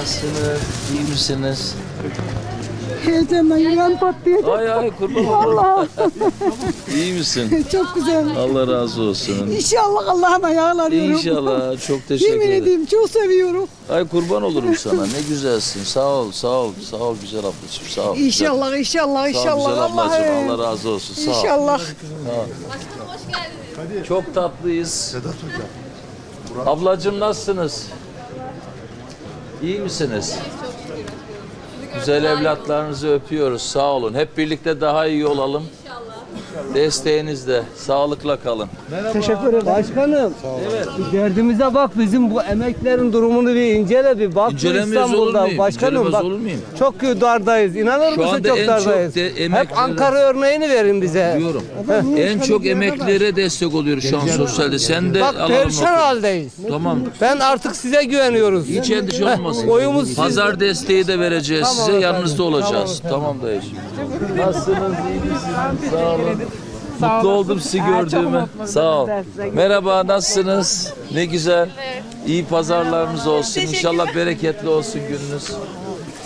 Nasılsınız? İyi misiniz? Heyecandan yüreğim patlayacak. Ay ay kurban olurum. Allah İyi misin? çok güzel. Allah razı olsun. İnşallah Allah'ım ayağlanıyorum. İnşallah. Çok teşekkür Yemin ederim. edeyim çok seviyorum. Ay kurban olurum sana. Ne güzelsin. Sağ ol, sağ ol, sağ ol güzel ablacığım. Sağ ol. İnşallah inşallah Güzel. Sağ ol inşallah güzel ablacığım. Allah'ım. Allah razı olsun. Sağ ol. İnşallah. Çok tatlıyız. Ablacığım nasılsınız? İyi misiniz? Güzel evlatlarınızı öpüyoruz. Sağ olun. Hep birlikte daha iyi olalım. Desteğinizle. Sağlıkla kalın. Teşekkür ederim. Başkanım. Bir derdimize bak bizim bu emeklerin durumunu bir incele bir bak bu İncelemiyoruz olur İstanbul'da. muyum? Başkanım İncelemez bak olur muyum? çok dardayız. İnanır Şu mısın anda çok en çok dardayız. de Hep Ankara örneğini verin bize. Diyorum. En çok emeklilere destek oluyoruz şu an sosyalde. Sen de Bak alalım. perişan haldeyiz. Tamam. Ben artık size güveniyoruz. Hiç endişe olmasın. oyumuz sizde. Pazar desteği de vereceğiz Tamam size. efendim. Yanınızda olacağız. Tamam, dayıcığım. Nasılsınız? iyi misiniz? Sağ olun. Mutlu oldum sizi gördüğüme. Sağ ol. Merhaba, nasılsınız? Ne güzel. İyi pazarlarınız olsun. İnşallah bereketli olsun gününüz.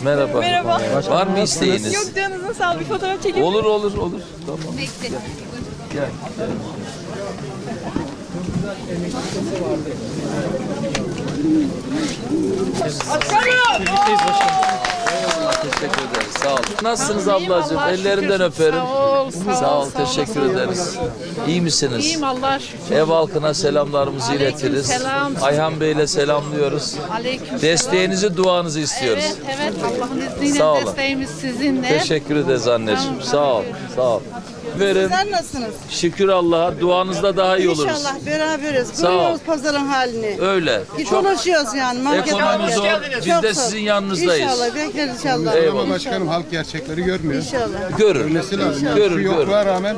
Merhaba. Merhaba. Var mı isteğiniz? Yok canınızın sağ ol bir fotoğraf çekin. Olur olur olur. Tamam. Gel. gel. Teşekkür ederiz. Sağ olun. Nasılsınız ablacığım? Ellerinden öperim. Sağ ol, sağ, Sağ ol. ol, Teşekkür sağ ol. ederiz. İyi misiniz? İyiyim Allah'a şükür. Ev halkına selamlarımızı Aleyküm iletiriz. selam. Ayhan Bey'le selamlıyoruz. Aleyküm Desteğinizi, duanızı istiyoruz. Evet, evet. Allah'ın izniyle desteğimiz sizinle. Teşekkür ederiz anneciğim. Sağ ol. Sağ ol. Verin. Sen nasılsınız? Şükür Allah'a. Duanızda daha iyi oluruz. İnşallah beraberiz. Sağ ol. Görüyoruz pazarın halini. Öyle. Çok Konuşuyoruz yani. Market ekonomi zor. Biz Çok de zor. sizin yanınızdayız. İnşallah bekleriz inşallah. Eyvallah. Ama başkanım halk gerçekleri görmüyor. İnşallah. Görür. Görmesi lazım. Yani Görür, Şu görür. yokluğa rağmen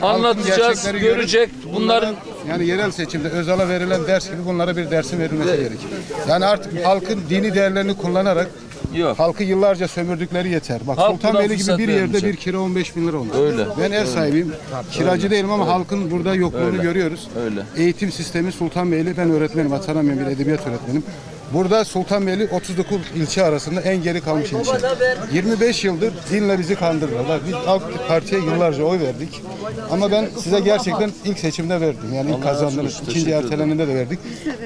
halkın Anlatacağız, gerçekleri görüp görecek. Bunların yani yerel seçimde Özal'a verilen ders gibi bunlara bir dersin verilmesi gerekir. Yani artık halkın dini değerlerini kullanarak yok. halkı yıllarca sömürdükleri yeter. Bak Halk buna Sultanbeyli gibi fırsat bir yerde vermeyecek. bir kira 15 bin lira olmuş. Öyle. Ben ev sahibiyim. Kiracı değilim ama halkın burada yokluğunu Öyle. görüyoruz. Öyle. Eğitim sistemi Sultanbeyli. Ben öğretmenim. Atanamayan bir edebiyat öğretmenim. Burada Sultanbeyli 39 ilçe arasında en geri kalmış ilçe. 25 yıldır dinle bizi kandırdılar. Bak Biz AK Parti'ye yıllarca oy verdik. Ama ben size gerçekten ilk seçimde verdim. Yani ilk olsun. ikinci Teşekkür erteleninde de verdik.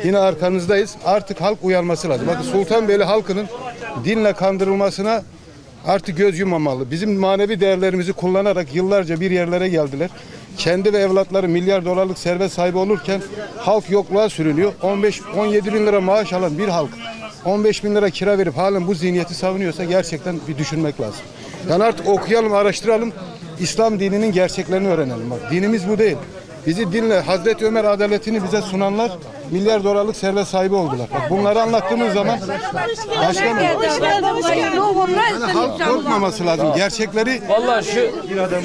Yine arkanızdayız. Artık halk uyanması lazım. Bakın Sultanbeyli halkının dinle kandırılmasına artık göz yumamalı. Bizim manevi değerlerimizi kullanarak yıllarca bir yerlere geldiler. Kendi ve evlatları milyar dolarlık servet sahibi olurken halk yokluğa sürünüyor. 15-17 bin lira maaş alan bir halk 15 bin lira kira verip halen bu zihniyeti savunuyorsa gerçekten bir düşünmek lazım. Yani artık okuyalım, araştıralım. İslam dininin gerçeklerini öğrenelim. Bak dinimiz bu değil. Bizi dinle Hazreti Ömer adaletini bize sunanlar milyar dolarlık servet sahibi oldular. Bak bunları anlattığımız zaman başkanım halk korkmaması lazım. Gerçekleri Vallahi şu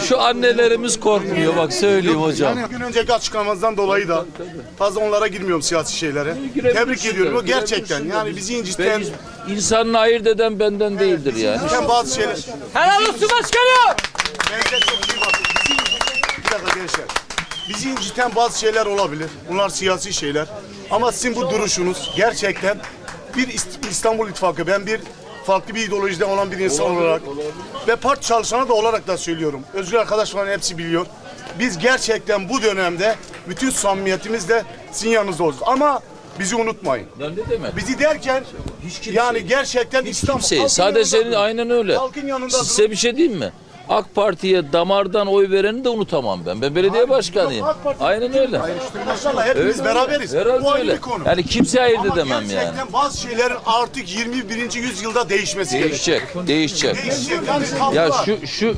şu annelerimiz korkmuyor bak söyleyeyim hocam. Gün önceki açıklamanızdan dolayı da fazla onlara girmiyorum siyasi şeylere. Tebrik ediyorum. O gerçekten yani bizi inciten Ben insanını ayırt eden benden değildir yani. inciten bazı şeyler. Helal olsun başkanım. Bence çok iyi bakın. Bizi inciten- Bir dakika gençler. Bizi inciten bazı şeyler olabilir. Bunlar siyasi şeyler. Ama sizin bu duruşunuz gerçekten bir İst- İstanbul İttifakı. Ben bir farklı bir ideolojide olan bir insan olarak ve parti çalışanı da olarak da söylüyorum. Özgür arkadaşların hepsi biliyor. Biz gerçekten bu dönemde bütün samimiyetimizle sizin yanınızda olacağız. Ama bizi unutmayın. Ya ne demek? Bizi derken yani gerçekten İstanbul Kimseyi. Sadece senin aynen öyle. Halkın yanında Size bir şey diyeyim mi? AK Parti'ye damardan oy vereni de unutamam ben. Ben belediye başkanıyım. AK Parti- Aynen öyle. Maşallah hepimiz Öyle, beraberiz. Herhalde Bu öyle. bir konu. Yani kimse ayırt edemem yani. gerçekten bazı şeylerin artık 21. yüzyılda değişmesi gerekiyor. Değişecek, değişecek. Değişecek. Yani Ya şu şu e,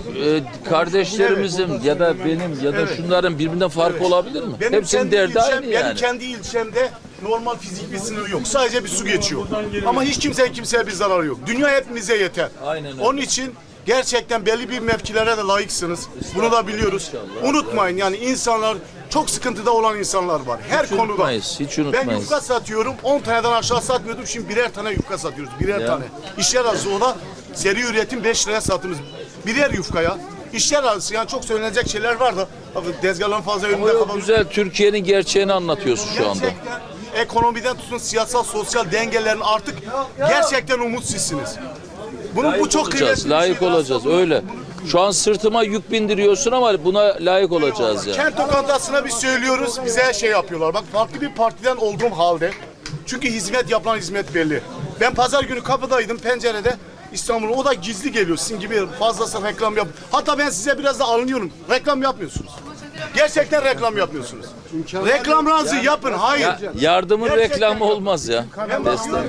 kardeşlerimizin ya da benim ya da şunların birbirinden farkı olabilir mi? benim Hepsinin derdi ilçem, aynı Benim yani. kendi ilçemde normal fizik bir sınırı yok. Sadece bir su geçiyor. Ama hiç kimsenin kimseye bir zararı yok. Dünya hepimize yeter. Aynen öyle. Onun için gerçekten belli bir mevkilere de layıksınız. Bunu da biliyoruz. Unutmayın yani insanlar çok sıkıntıda olan insanlar var. Her konuda. unutmayız, hiç Ben unutmayız. yufka satıyorum. 10 taneden aşağı satmıyordum. Şimdi birer tane yufka satıyoruz. Birer Ya. tane. İşler arası o da seri üretim 5 liraya sattığımız birer yufkaya. İşler arası yani çok söylenecek şeyler var da bakın tezgahların fazla önünde kapalı. güzel Türkiye'nin gerçeğini anlatıyorsun şu anda. Gerçekten ekonomiden tutun siyasal sosyal dengelerin artık gerçekten umutsuzsiniz. Bunun bu çok olacağız, kıymetli bir layık şey. olacağız öyle. Şu an sırtıma yük bindiriyorsun ama buna layık olacağız ya. Kent lokantasına bir söylüyoruz, bize şey yapıyorlar. Bak farklı bir partiden olduğum halde. Çünkü hizmet yapılan hizmet belli. Ben pazar günü kapıdaydım pencerede. İstanbul'un o da gizli geliyor sizin gibi fazlası reklam yap. Hatta ben size biraz da alınıyorum. Reklam yapmıyorsunuz. Gerçekten reklam yapmıyorsunuz. Reklamlarınızı yapın. Hayır. Ya, yardımın reklamı olmaz ya.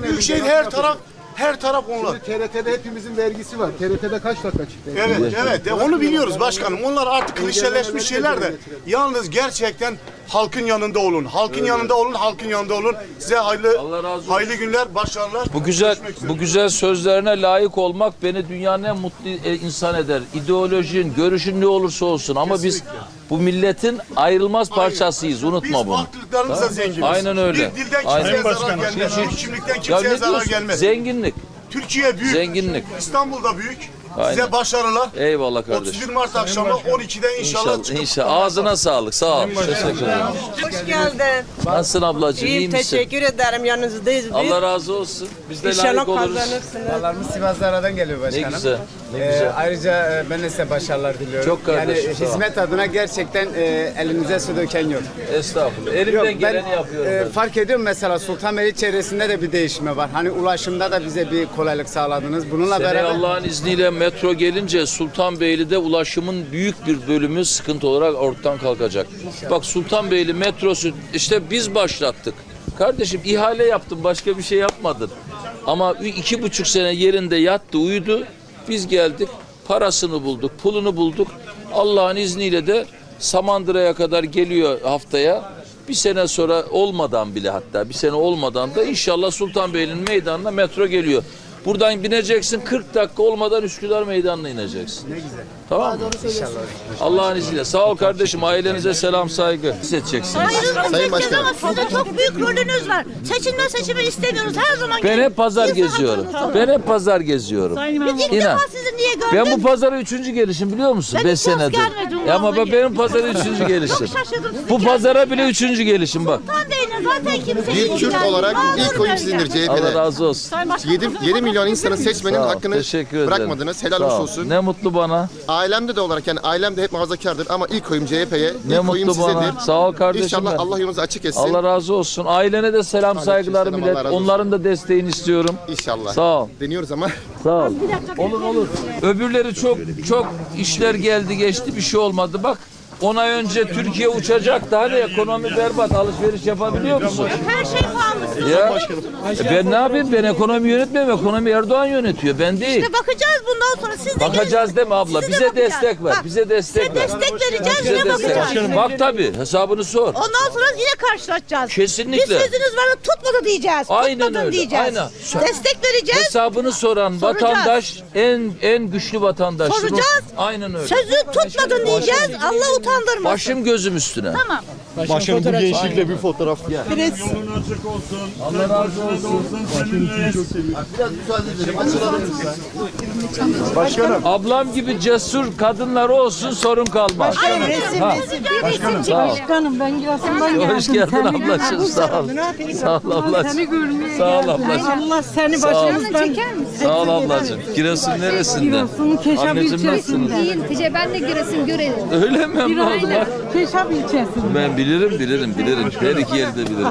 Büyükşehir her taraf her taraf onlar. TRT'de hepimizin vergisi var. TRT'de kaç dakika çıktı? Evet, evet. E, Onu biliyoruz başkanım. Onlar artık klişeleşmiş şeyler de. Yalnız gerçekten halkın yanında olun. Halkın yanında olun, halkın yanında olun. Size hayırlı hayırlı günler, başarılar. Bu güzel Görüşmek üzere. bu güzel sözlerine layık olmak beni dünyanın en mutlu e, insan eder. İdeolojin, görüşün ne olursa olsun ama biz bu milletin ayrılmaz parçasıyız. Unutma Biz bunu. farklılıklarımızla zenginiz. Aynen öyle. Bir dilden kimseye Aynen. zarar gelmez. Bir kimlikten kimseye zarar gelmez. Zenginlik. Türkiye büyük. Zenginlik. İstanbul'da büyük. Aynen. Size başarılar. Eyvallah kardeşim. 31 Mart akşamı 12'de inşallah, İnşallah, çıkıp inşallah. Ağzına sağlık. Sağ ol. Teşekkür ederim. Hoş geldin. Nasılsın ablacığım? iyi İyiyim misin? teşekkür ederim yanınızdayız biz. Allah razı olsun. Biz de layık İnşallah oluruz. kazanırsınız. Vallahi Sivaslardan geliyor Ne başkanım. güzel. Ne Ee, güzel. ayrıca e, ben de size başarılar diliyorum. Çok kardeşim, Yani sağ ol. hizmet adına gerçekten e, elinize su döken yok. Estağfurullah. Elimden Yok ben geleni yapıyorum. e, ben. fark ediyorum mesela Sultanbeyli çevresinde de bir değişme var. Hani ulaşımda da bize bir kolaylık sağladınız. Bununla Seneye beraber Allah'ın izniyle metro gelince Sultanbeyli'de ulaşımın büyük bir bölümü sıkıntı olarak ortadan kalkacak. Bak Sultanbeyli metrosu işte biz başlattık. Kardeşim ihale yaptım başka bir şey yapmadın. Ama iki buçuk sene yerinde yattı uyudu. Biz geldik parasını bulduk pulunu bulduk. Allah'ın izniyle de Samandıra'ya kadar geliyor haftaya. Bir sene sonra olmadan bile hatta bir sene olmadan da inşallah Sultanbeyli'nin meydanına metro geliyor. Buradan bineceksin 40 dakika olmadan Üsküdar meydanına ineceksin. Ne güzel. Tamam mı? Allah'ın izniyle. Sağ ol kardeşim. Ailenize selam saygı. Hissedeceksiniz. Sayın Başkanım. Ama sizin çok büyük rolünüz var. Seçilme seçimi istemiyoruz. Her zaman Ben hep pazar geziyorum. Ben hep pazar geziyorum. Biz ilk İnan. defa sizi niye gördük? Ben bu pazara üçüncü gelişim biliyor musun? Ben Beş hiç rast senedir. gelmedim Ya ama vallahi. bak benim pazara üçüncü gelişim. Çok şaşırdım sizi Bu pazara bile üçüncü gelişim bak. Sultan Bey'le zaten kimse Bir Kürt olarak ilk oyun sizindir Allah CHP'de. razı olsun. 7, 7 milyon insanın seçmenin Sağ ol, hakkını teşekkür ederim. bırakmadınız. Helal Sağ ol. olsun. Ne mutlu bana. Ailemde de olarak yani ailem de hep muhafazakardır ama ilk oyum CHP'ye. Ne ilk oyum mutlu bana. sizedir. Sağ ol kardeşim. İnşallah. Allah yolunuzu açık etsin. Allah razı olsun. Ailene de selam saygılar selam, millet. Allah razı olsun. Onların da desteğini istiyorum. İnşallah. Sağ ol. Deniyoruz ama. Sağ ol. Olur olur. Öbürleri çok çok işler geldi geçti bir şey olmadı. Bak 10 ay önce Türkiye uçacaktı. Hani ekonomi berbat. Alışveriş yapabiliyor musun? Her şey pahalı. Ya e ben ne yapayım? Ben ekonomi yönetmiyorum. Ekonomi Erdoğan yönetiyor. Ben değil. İşte bakacağız bundan sonra. Siz de Bakacağız deme abla. Sizi de Bize bakacağız. destek ver. Bak, Bize destek Size ver. destek vereceğiz Bize yine destek. bakacağız. Bak tabii hesabını sor. Ondan sonra yine karşılaşacağız. Kesinlikle. Bir sözünüz var tutmadı diyeceğiz. Aynen Tutmadın öyle, diyeceğiz. aynen. Destek vereceğiz. Hesabını soran Soracağız. vatandaş en en güçlü vatandaş. Soracağız. Aynen öyle. Sözü tutmadın diyeceğiz. Allah utandırmasın. Başım gözüm üstüne. Tamam. Başkanım bu gençlikle bir fotoğraf. Allah razı olsun. Başkanım. Ablam gibi cesur kadınlar olsun sorun kalmaz. Ha. Sağ ol. Başkanım ben Giresun'dan geldim. Hoş geldin ablacığım. Sağ ol. Sağ ol ablacığım. görmeye Sağ ol ablacığım. Allah seni başımızdan Sağ ol ablacığım. Giresun neresinde? Giresun Keşap ilçesinde. Tice ben de Giresun görelim. Öyle mi bak. Keşap ilçesinde. Ben bilirim bilirim bilirim. Her iki yeri de bilirim.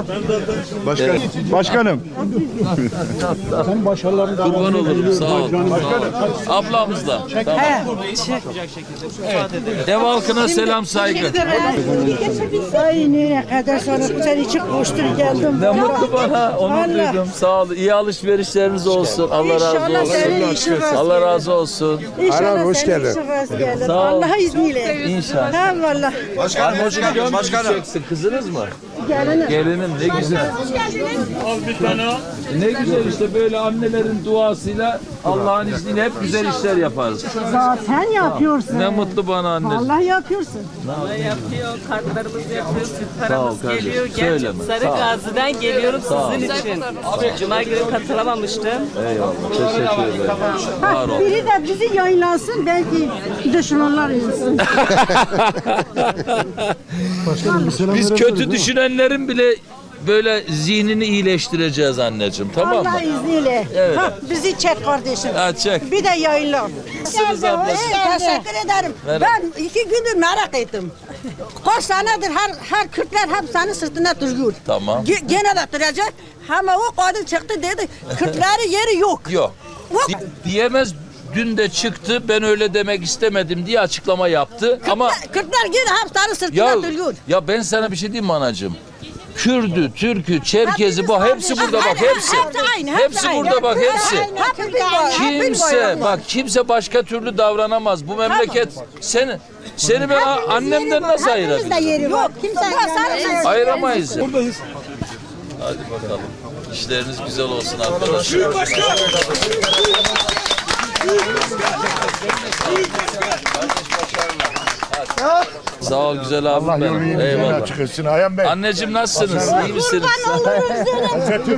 Başkanım. Başkanım. Sen başarılarını Kurban olurum sağ ol. Sağ ol. Ablamızla. Tamam. Ev halkına selam saygı. Ay nereye kadar sonra sen için koştur geldim. Ne mutlu bana. Onu duydum. Sağ ol. İyi alışverişleriniz olsun. Allah razı İnşallah senin olsun. işin rast Allah razı olsun. İnşallah hoş senin geldin. işin rast gelir. Sağ ol. Allah izniyle. İnşallah. Ha valla. Başkanım, başkanım, başkanım. Kızınız mı? Gelinim. Gelinim ne güzel. Ne güzel işte böyle annelerin duasıyla Allah'ın izniyle hep güzel işler yaparız. Sen yapıyorsun. Ne mutlu bana anneciğim. Allah yapıyorsun. yapıyor, kartlarımız yapıyor, süt Sağ ol paramız kardeşim. geliyor. Söyleme. Gerçi Sarı Sağ ol. Gazi'den geliyorum ol. sizin için. Cuma günü katılamamıştım. Eyvallah. Teşekkür ederim. Var ol. Biri de bizi yayınlasın belki düşmanlar yesin. Biz kötü düşünenlerin bile böyle zihnini iyileştireceğiz anneciğim tamam mı? Allah izniyle. Evet. Ha, bizi çek kardeşim. Ha, çek. Bir de yayınla. Nasılsınız ablacığım? Teşekkür ederim. Merhaba. Ben iki gündür merak ettim. Kaç senedir her, her Kürtler hep senin sırtına duruyor. Tamam. Ge- Gene de duracak. Ama o kadın çıktı dedi Kürtlerin yeri yok. Yok. Di- diyemez dün de çıktı ben öyle demek istemedim diye açıklama yaptı ama Kürtler yine hep senin sırtına ya duruyor. ya ben sana bir şey diyeyim mi anacığım? Kürdü, Türkü, Çerkezi bak hepsi burada bak Hepsi hepsi. burada bak hepsi. Kimse bak kimse başka türlü davranamaz. Bu memleket seni seni ben annemden nasıl ayırabilirim? yeri var. Kimse. Ayıramayız. Buradayız. Hadi bakalım. İşleriniz güzel olsun arkadaşlar. Sağ ol güzel abim benim. Eyvallah. Çıkırsın Ayhan Bey. Anneciğim nasılsınız? İyi misiniz?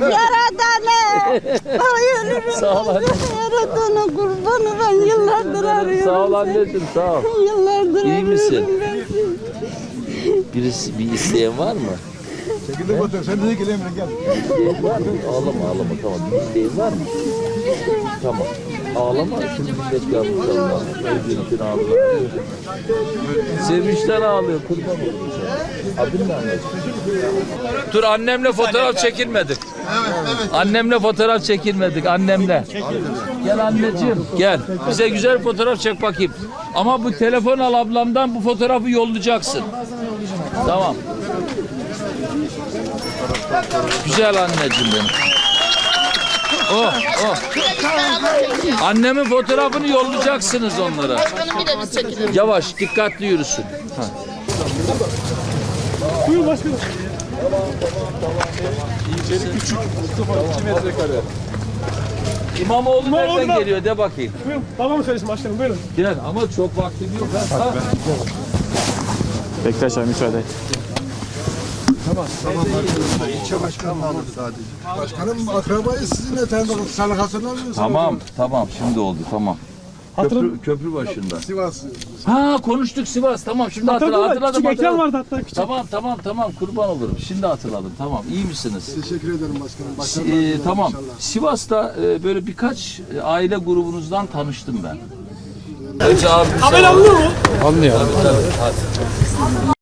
Yaradana. Ay ölürüm. Sağ ol anne. Yaradana kurbanı ben yıllardır arıyorum. Sağ ol anneciğim sağ ol. Yıllardır İyi misin? ben seni. Birisi bir isteyen var mı? Çekildik otur. Sen de gel Emre gel. İsteyen var mı? Ağlama ağlama tamam. Bir isteğin var mı? Tamam. Ağlama şimdi millet yapmış Allah. Özgürlükten ağlıyor. Sevinçten ağlıyor. Kurban sana. Adın ne anneciğim? Dur annemle fotoğraf çekilmedik. Evet evet. Annemle fotoğraf çekilmedik annemle. Gel anneciğim gel. Bize güzel fotoğraf çek bakayım. Ama bu telefon al ablamdan bu fotoğrafı yollayacaksın. Tamam. Güzel anneciğim benim. Oh, oh. Annemin fotoğrafını yollayacaksınız onlara. Yavaş, dikkatli yürüsün. Ha. İmamoğlu nereden geliyor de bakayım. Tamam mı söylesin başkanım buyurun. Gel ama çok vaktim yok. Ha. Ha. Bektaş abi müsaade et. Başkanım akrabayız sizinle tanıdık. Salı hatırlamıyorsunuz. Tamam, tamam. Şimdi oldu, tamam. Köprü, köprü başında. Sivas. Ha konuştuk Sivas. Tamam şimdi hatırladım. Hatırladım. Küçük ekran hatırladım. vardı hatta küçük. Tamam tamam tamam kurban olurum. Şimdi hatırladım. Tamam iyi misiniz? Teşekkür ederim başkanım. Başkanım. e, tamam. Sivas'ta e, böyle birkaç e, aile grubunuzdan tanıştım ben. Önce abimize Haber alınıyor mu? Tabii, tabii, hadi.